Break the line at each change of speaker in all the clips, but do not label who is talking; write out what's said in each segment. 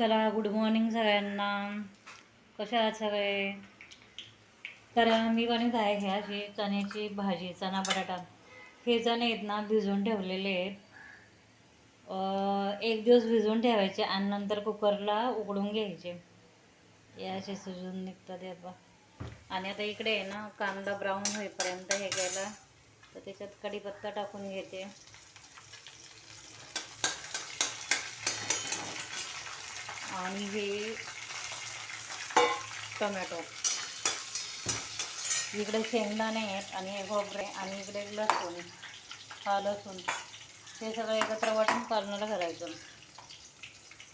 चला good morning सगळ्यांना. कशा आहात सगळे? तर मी बनवत आहे ह्या अशी चण्याची भाजी चणा बटाटा. हे चणे आहेत ना भिजवून ठेवलेले आहेत. एक दिवस भिजवून ठेवायचे आणि नंतर कुकरला उकडून घ्यायचे. हे असे शिजून निघतात आता. बा आणि आता इकडे आहे ना कांदा ब्राऊन होईपर्यंत हे घ्यायला. तर त्याच्यात कढीपत्ता टाकून घेते. आणि हे टोमॅटो. इकडे शेंगदाणे आहेत आणि हे खोबरे आणि इकडे लसूण हा लसूण. हे सगळं एकत्र वाटून कालनाला करायचं.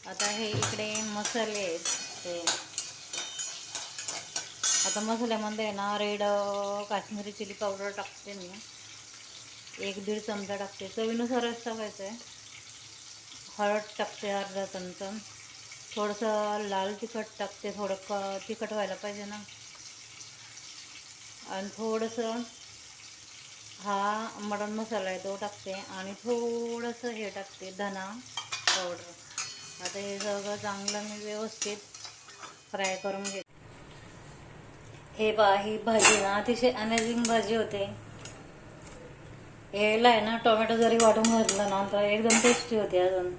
आता हे इकडे मसाले आहेत ते. आता मसाल्यामध्ये ना रेड काश्मीरी चिली पावडर टाकते मी. एक दीड चमचा टाकते. चवीनुसारच टाकायचं आहे. हळद टाकते अर्धा चमचा. थोडंसं लाल तिखट टाकते थोडं क तिखट व्हायला पाहिजे ना. आणि थोडंसं हा मटण मसाला आहे तो टाकते आणि थोडंसं हे टाकते धना पावडर आता हे सगळं चांगलं मी व्यवस्थित फ्राय करून घेते. हे बा ही भाजी ना अतिशय अमेझिंग भाजी होते. याला आहे ना टोमॅटो जरी वाटून घातलं ना तर एकदम टेस्टी होते अजून.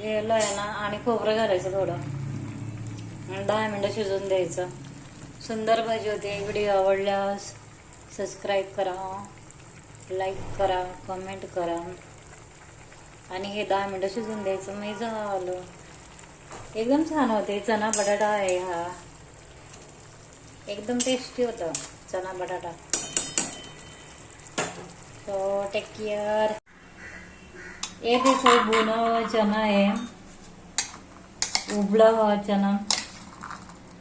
याला आहे ना आणि खोबरं घालायचं थोडं. दहा मिनटं शिजवून द्यायचं. सुंदर भाजी होते. व्हिडिओ आवडल्यास सबस्क्राईब करा लाईक करा कमेंट करा. आणि हे दहा मिनटं शिजवून द्यायचं. मी झालं. एकदम छान होते. चना बटाटा आहे हा. एकदम टेस्टी होतं चना बटाटा. सो टेक केयर ये देखो भुना हुआ चना है, उबला हुआ चना,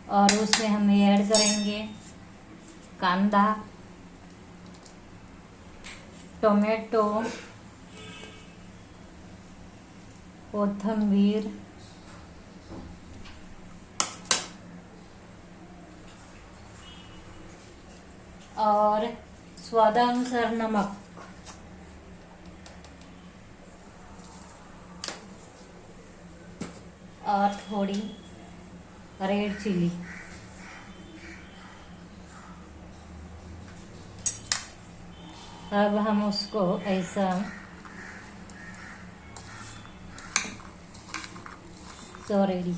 और उसमें हम ऐड करेंगे कांदा, टोमेटो, कोथंबीर, और स्वादानुसार नमक। और थोड़ी रेड चिली अब हम उसको ऐसा सो रेडी